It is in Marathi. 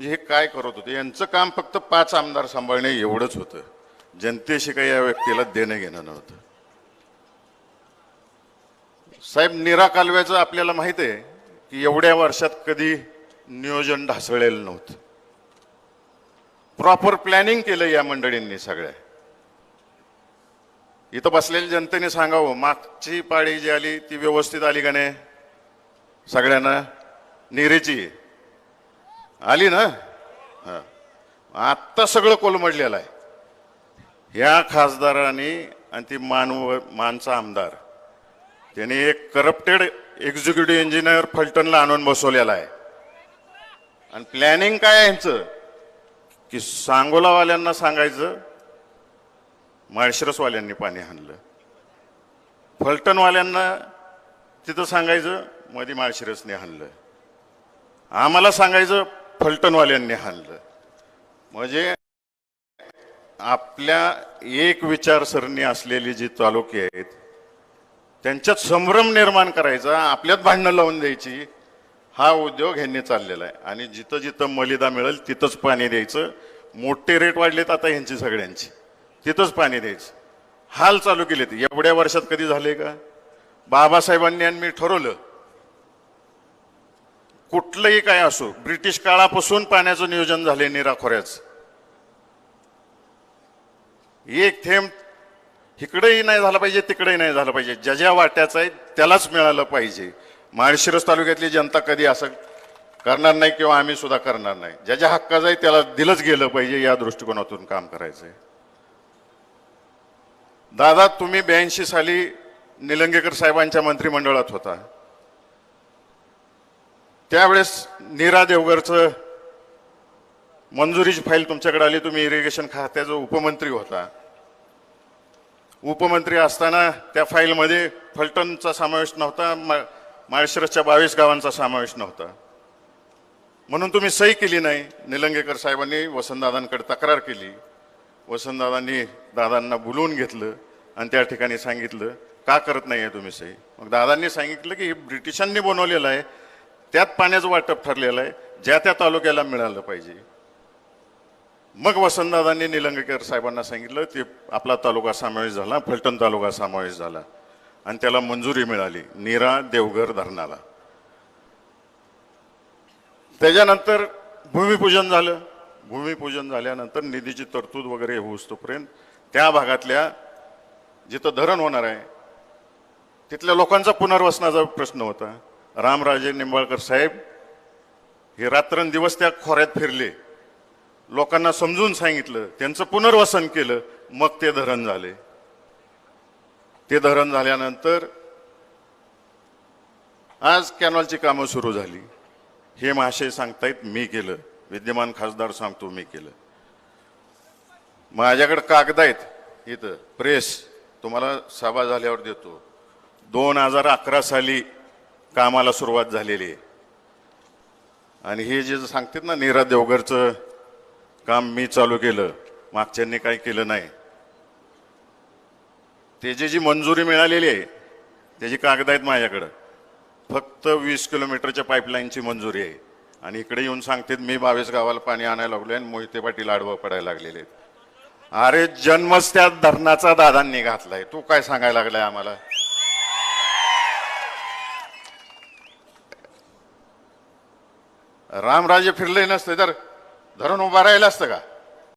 म्हणजे हे काय करत होते? यांचं काम फक्त पाच आमदार सांभाळणे एवढंच होतं. जनतेशी काही या व्यक्तीला देणं घेणं नव्हतं. साहेब निरा कालव्याचं आपल्याला माहीत आहे की एवढ्या वर्षात कधी नियोजन ढासळलेलं नव्हतं. प्रॉपर प्लॅनिंग केलं या मंडळींनी सगळ्या. इथं बसलेल्या जनतेने सांगावं मागची पाळी जी आली ती व्यवस्थित आली का नाही? सगळ्यांना निरेची आली ना? हा. आत्ता सगळं कोलमडलेलं आहे. या खासदाराने आणि ती मानव मानचा आमदार त्याने एक करप्टेड एक्झिक्युटिव्ह इंजिनियर फलटणला आणून बसवलेला आहे. आणि प्लॅनिंग काय यांचं? की सांगोलावाल्यांना सांगायचं माळशिरसवाल्यांनी पाणी आणलं. फलटणवाल्यांना तिथं सांगायचं मध्ये माळशिरसने आणलं. आम्हाला सांगायचं फलटणवाल्यांनी हाणलं. म्हणजे आपल्या एक विचारसरणी असलेली जी तालुके आहेत त्यांच्यात संभ्रम निर्माण करायचा आपल्यात भांडणं लावून द्यायची हा उद्योग ह्यांनी चाललेला आहे. आणि जिथं जिथं मलिदा मिळेल तिथंच पाणी द्यायचं. मोठे रेट वाढलेत आता ह्यांची सगळ्यांची. तिथंच पाणी द्यायचं. हाल चालू केलेत. एवढ्या वर्षात कधी झाले का? बाबासाहेबांनी आणि मी ठरवलं कुठलंही काय असो ब्रिटिश काळापासून पाण्याचं नियोजन झाले निराखोऱ्याचं एक थेंब इकडेही नाही झालं पाहिजे तिकडेही नाही झालं पाहिजे. ज्या ज्या वाट्याचं आहे त्यालाच मिळालं पाहिजे. माळशिरस तालुक्यातली जनता कधी असं करणार नाही किंवा आम्ही सुद्धा करणार नाही. ज्या ज्या हक्काचं आहे त्याला दिलंच गेलं पाहिजे या दृष्टिकोनातून काम करायचंय दादा तुम्ही ब्याऐंशी साली निलंगेकर साहेबांच्या मंत्रिमंडळात होता. त्यावेळेस नीरा देवगरचं मंजुरीची फाईल तुमच्याकडे आली तुम्ही इरिगेशन खात्याचा उपमंत्री होता. उपमंत्री असताना त्या फाईलमध्ये फलटणचा समावेश नव्हता मा- माळशिरसच्या बावीस गावांचा समावेश नव्हता. म्हणून तुम्ही सही केली नाही. निलंगेकर साहेबांनी वसंतदादांकडे तक्रार केली. वसंतदादांनी दादांना बोलवून घेतलं आणि त्या ठिकाणी सांगितलं का करत नाही आहे तुम्ही सही? मग दादांनी सांगितलं की हे ब्रिटिशांनी बनवलेलं आहे. त्यात पाण्याचं वाटप ठरलेलं आहे ज्या त्या तालुक्याला मिळालं पाहिजे. मग वसंतदादांनी निलंगेकर साहेबांना सांगितलं ते आपला तालुका समावेश झाला फलटण तालुका समावेश झाला. आणि त्याला मंजुरी मिळाली नीरा देवघर धरणाला. त्याच्यानंतर भूमिपूजन झालं. भूमिपूजन झाल्यानंतर निधीची तरतूद वगैरे होऊस तोपर्यंत त्या भागातल्या जिथं धरण होणार आहे तिथल्या लोकांचा पुनर्वसनाचा प्रश्न होता. रामराजे निंबाळकर साहेब हे रात्रंदिवस त्या खोऱ्यात फिरले. लोकांना समजून सांगितलं. त्यांचं पुनर्वसन केलं. मग ते धरण झाले. ते धरण झाल्यानंतर आज कॅनॉलची कामं सुरू झाली. हे महाशय सांगतायत मी केलं. विद्यमान खासदार सांगतो मी केलं. माझ्याकडे कागद आहेत इथं. प्रेस. तुम्हाला सभा झाल्यावर देतो. दोन हजार अकरा साली कामाला सुरुवात झालेली आहे. आणि हे जे सांगतात ना नीरा देवगरचं काम मी चालू केलं मागच्यांनी काही केलं नाही. त्याची जी मंजुरी मिळालेली आहे त्याची कागद आहेत माझ्याकडं फक्त वीस किलोमीटरच्या पाईपलाईनची मंजुरी आहे. आणि इकडे येऊन सांगतात मी बावीस गावाला पाणी आणायला लागलो आणि मोहिते पाटील आडवं पडायला लागलेले आहेत. अरे जन्मच त्या धरणाचा दादांनी घातलाय. तू काय सांगायला लागलाय आम्हाला? रामराजे फिरले नसते तर धरण उभा राहिलं असतं का?